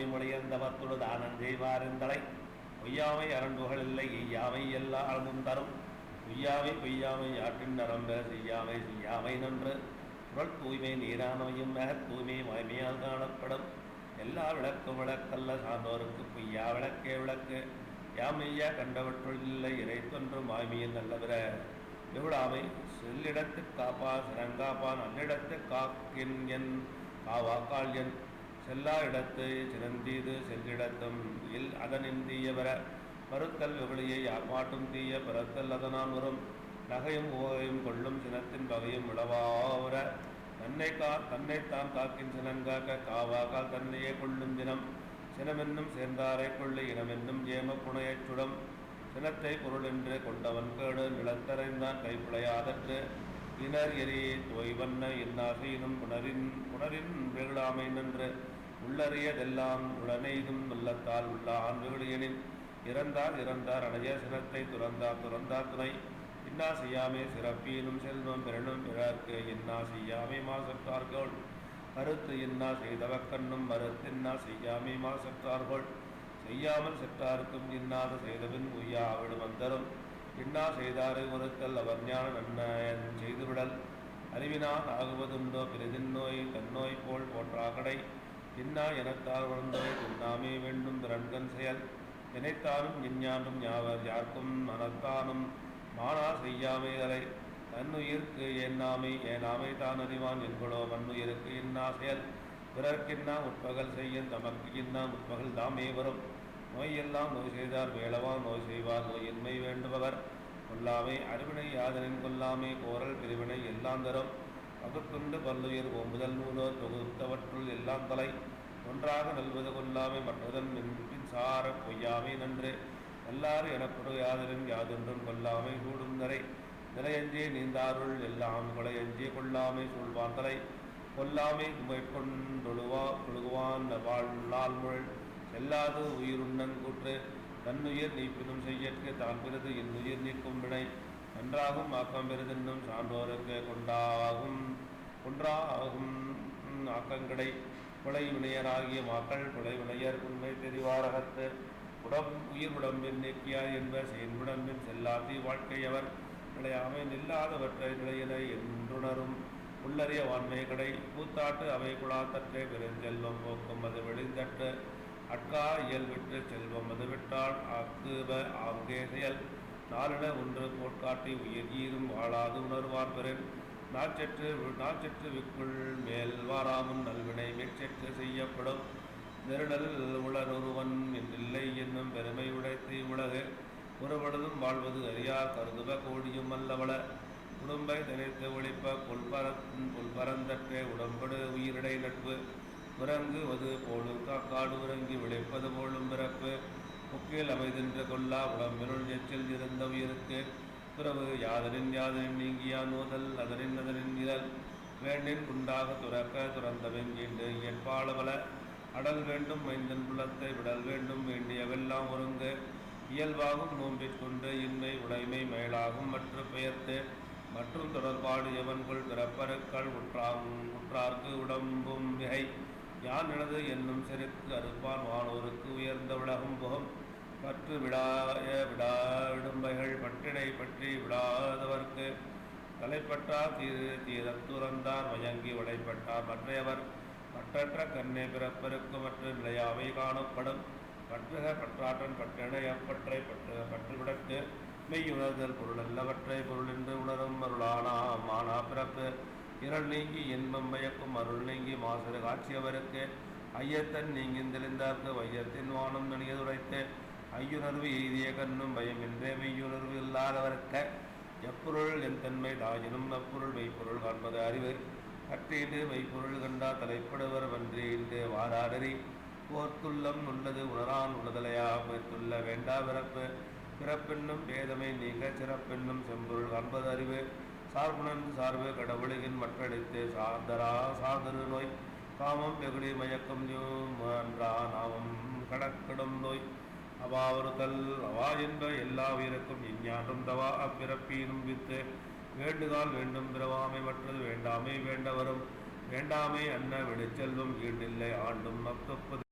தாய்மை முளையந்தவத்துடு தானம் செய்வாரெந்தலை பொய்யாமை அரண்புகள் இல்லை எய்யாமை எல்லா அளமும் தரும். பொய்யாமை பொய்யாமை ஆற்றின் நரம்ப செய்யாமை செய்யாமை நன்று. குரல் தூய்மை நீரானமையும் மெகத் தூய்மை வாய்மையால் காணப்படும். எல்லா விளக்கும் விளக்கல்ல சார்ந்தோருக்கு பொய்யா விளக்கே விளக்கு. யாமையா கண்டவற்றுள் இல்லை இறை தொன்றும் வாய்மையின் நல்லவிர. இவ்வளாமை செல்லிடத்து காப்பா சிறங்காப்பான் அந்நிடத்து காக்கின் என் காவாக்கால் என். செல்லா இடத்து சிறந்தீது செல்லிடத்தும் இல் அதனின் தீயவர மறுத்தல் வெகுளியை யாப்பாட்டும் தீய பிறத்தல் அதனால் வரும். நகையும் ஓகையும் கொள்ளும் சினத்தின் வகையும் உளவாவர தன்னை கா தன்னைத்தான் காக்கின் சினங்காக்க காவாக்கால் தன்னையே கொள்ளும் தினம். சினமென்னும் சேர்ந்தாரை கொள்ளு இனமென்னும் ஏம புனையச் சுடம். சினத்தை பொருள் என்று கொண்டவன் கேடு நிலத்தரைந்தான் கைப்பிழையாதற்று இனர் எரி தொய்வண்ண இன்னாசையினும் புணரின் புணரின் வெகுளாமை நின்று உள்ளறியதெல்லாம் உடனெய்தும் உள்ளத்தால் உள்ள ஆண் வெகுளியனின் இறந்தார் இறந்தார் அணைய சினத்தை துறந்தார் துறந்தார் துணை. இன்னா செய்யாமே சிறப்பீனும் செல்வம் பெறணும் பிறர்க்கு இன்னா செய்யாமே மாசற்றார்கள். மறுத்து இன்னா செய்தவக்கண்ணும் மறுத்தின்னா செய்யாமே மாசற்றார்கள். செய்யாமல் செற்றார்க்கும் இன்னாத செய்தபின் உய்யா அவளும் வந்தரும். இன்னா செய்தாரை ஒருத்தல் அவர் ஞான நன்னயன் செய்துவிடல். அறிவினால் ஆகுவதுண்டோ பிறதின் நோய் தன்னோய் போல் போற்றாகடை. இன்னா எனத்தார் வளர்ந்தவை துண்ணாமே வேண்டும் திரண்கன் செயல். நினைத்தாலும் விஞ்ஞானும் யாவர் யார்க்கும் மனத்தானும் மானா செய்யாமைதலை தன்னுயிர்க்கு எண்ணாமை ஏனாமை தான் அறிவான் என்களோ மண்ணுயிருக்கு இன்னா செயல். பிறர்க்கின்னா உட்பகல் செய்யும் தமக்கு இன்னா உட்பகல் தாமே வரும். நோய் எல்லாம் நோய் செய்தார் வேளவா நோய் செய்வார் நோயின்மை வேண்டுபவர். கொல்லாமை அறிவினை யாதனின் கொல்லாமை கோரல் பிரிவினை எல்லாம் தரும். பகுத்துண்டு பல்லுயிர் ஓம்புதல் நூலோ தொகுத்தவற்றுள் எல்லாம் தலை. ஒன்றாக நல்வது கொல்லாமை மற்றதன் மின் சார பொய்யாமை நன்று. எல்லாறு எனப்படும் யாதரின் யாதொன்றும் கொல்லாமை கூடும் நரை நிலையஞ்சே நீந்தாருள் எல்லாம் கொலையஞ்சே கொள்ளாமை சொல்வான் தலை. கொல்லாமை மேற்கொண்டொழுவா கொழுகுவான் வாழ்நாள் முள் எல்லாது உயிருண்ணன் கூற்று. தன்னுயிர் நீப்பினும் செய்யற்கு தான் பிறது இன்னுயிர் நீக்கும் வினை. நன்றாகும் ஆக்கம் பெருதென்னும் சான்றோருக்கு கொண்டாகும் குன்றாகும் ஆக்கங்கடை கொலை வினையராகிய மக்கள் கொலை வினையர் உண்மை தெரிவாரகத்து. உடம் உயிர் உடம்பின் நீக்கியார் என்ப செயன்புடம்பின் செல்லாதி வாழ்க்கையவர். நிலையாமை நில்லாதவற்றை நிலையின என்றுணரும். உள்ளறிய வான்மை கடை கூத்தாட்டு அவை குழாத்தற்றை பெருஞ்செல்வம் போக்கும் அது வெளிந்தட்டு. அட்கா இயல்விட்டு செல்வம் அது விட்டால் அக்குப ஆங்கே செயல். நாளிட ஒன்று போட்காட்டி உயிர் ஈரும் வாழாது உணர்வார் பெறன் நாச்சற்று நாச்சற்று விக்குள் மேல் வாராமும் நல்வினை மேற்சற்று செய்யப்படும். நெருடல் உளரொருவன் என்றில்லை என்னும் பெருமை உடைத்து உலகு. ஒருவனதும் வாழ்வது அறியார் கருதுவ கோடியும் அல்லவள. உடம்பை நினைத்து ஒழிப்ப புல்பர புல்பரந்தற்றே உடம்படு உயிரிடை நட்பு. உறங்குவது போலும் காக்காடு உறங்கி விளைப்பது போலும் பிறப்பு. கீழ் அமைதின்ற கொல்லா உடம்பினுள் எச்சில் இருந்த உயிருக்கு. பிறகு யாதனின் யாதனின் நீங்கியா நூதல் அதனின் அதனின் நிழல். வேண்டின் குண்டாக துறக்க துறந்தவன் ஈண்டு இயற்பாளபல அடல் வேண்டும் மைந்தன் புலத்தை விடல் வேண்டும் வேண்டியவெல்லாம் ஒருங்கு. இயல்பாகும் நோம்பிற் கொண்டு இன்மை உடைமை மேலாகும் மற்ற பெயர்த்து. மற்றும் தொடர்பாடு எவன்கொள் பிறப்பருக்கள் உற்றாகும் உற்றார்க்கு உடம்பும் மிகை. யான் எனது என்னும் செருக்கு அறுப்பான் வானோருக்கு உயர்ந்த உலகம் புகம். பற்று விடாய விடா விடும்பைகள் பற்றி விடாதவர்க்கு தலைப்பட்டார் தீரு தீரத்துறந்தார் மயங்கி உடைப்பட்டார் மற்றையவர். பற்றற்ற கண்ணே பிறப்பருக்கு மற்ற நிலையாவை காணப்படும். பற்றுக பற்றாற்றன் பற்றினை அப்பற்றை பற்று பற்றுவிடத்து மெய்யுணர்தல் பொருள் அல்லவற்றை பொருள் என்று உணரும் அருளானா மானா பிறப்பு. இருள் நீங்கி இன்பம் வயக்கும் அருள் நீங்கி மாசரு காட்சியவருக்கு. ஐயத்தன் நீங்கின் தெளிந்தார்க்கு வையத்தின் வானம் நனியதுரைத்து ஐயுணர்வு எய்திய கண்ணும் பயமின்றே மெய்யுணர்வு இல்லாதவர்க்க எப்பொருள் என் தன்மை தாயினும் அப்பொருள் மெய்ப்பொருள் காண்பது அறிவு. கற்றீண்டு மெய்ப்பொருள் கண்டா தலைப்படுவர் வன்றீண்டு வாராடறி போர்த்துள்ளம் உள்ளது உணரான் உணதலையா போய்த்துள்ள வேண்டா பிறப்பு. பிறப்பென்னும் பேதமை நீங்க சிறப்பென்னும் செம்பொருள் காண்பது அறிவு. சார்புணர்ந்து சார்பு கடவுளின் மற்றடித்து சாந்தரா சாதரு நோய். காமம் வெகுளி மயக்கம் நாமம் கடக்கிடும் நோய். அவாவறுதல் அவா என்ற எல்லா உயிருக்கும் இஞ்ஞான்றும் தவா அப்பிறப்பீனும் வித்து வேண்டுதால் வேண்டும் பிறவாமை மற்றது வேண்டாமை வேண்டவரும் வேண்டாமை அன்ன வெளிச்செல்வம் ஈண்டில்லை ஆண்டும் அத்தொப்பது